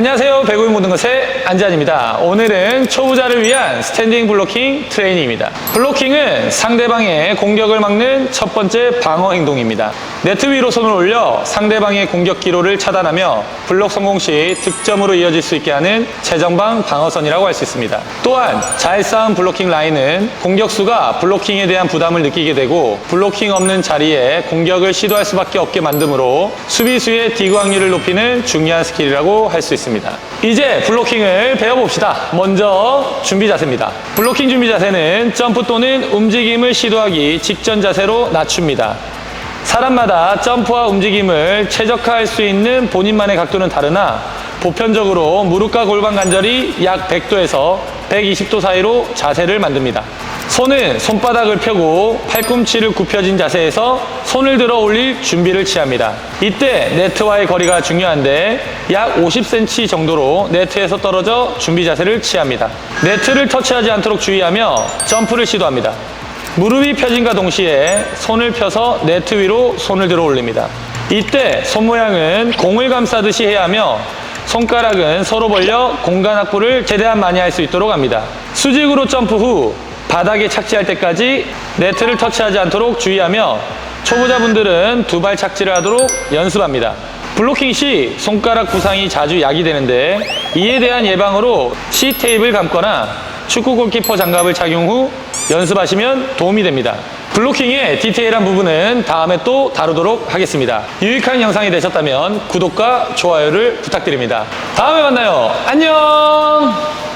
안녕하세요. 배구인 모든 것의 안지환입니다. 오늘은 초보자를 위한 스탠딩 블로킹 트레이닝입니다. 블로킹은 상대방의 공격을 막는 첫 번째 방어 행동입니다. 네트 위로 손을 올려 상대방의 공격 기로를 차단하며 블록 성공 시 득점으로 이어질 수 있게 하는 최전방 방어선이라고 할 수 있습니다. 또한 잘 쌓은 블로킹 라인은 공격수가 블로킹에 대한 부담을 느끼게 되고 블로킹 없는 자리에 공격을 시도할 수밖에 없게 만드므로 수비수의 디그 확률을 높이는 중요한 스킬이라고 할 수 있습니다. 이제 블로킹을 배워봅시다. 먼저 준비 자세입니다. 블로킹 준비 자세는 점프 또는 움직임을 시도하기 직전 자세로 낮춥니다. 사람마다 점프와 움직임을 최적화할 수 있는 본인만의 각도는 다르나 보편적으로 무릎과 골반 관절이 약 100도에서 120도 사이로 자세를 만듭니다. 손은 손바닥을 펴고 팔꿈치를 굽혀진 자세에서 손을 들어 올릴 준비를 취합니다. 이때 네트와의 거리가 중요한데 약 50cm 정도로 네트에서 떨어져 준비 자세를 취합니다. 네트를 터치하지 않도록 주의하며 점프를 시도합니다. 무릎이 펴진과 동시에 손을 펴서 네트 위로 손을 들어 올립니다. 이때 손 모양은 공을 감싸듯이 해야 하며 손가락은 서로 벌려 공간 확보를 최대한 많이 할 수 있도록 합니다. 수직으로 점프 후 바닥에 착지할 때까지 네트를 터치하지 않도록 주의하며 초보자분들은 두 발 착지를 하도록 연습합니다. 블로킹 시 손가락 부상이 자주 야기되는데 이에 대한 예방으로 C 테이프를 감거나 축구 골키퍼 장갑을 착용 후 연습하시면 도움이 됩니다. 블로킹의 디테일한 부분은 다음에 또 다루도록 하겠습니다. 유익한 영상이 되셨다면 구독과 좋아요를 부탁드립니다. 다음에 만나요. 안녕!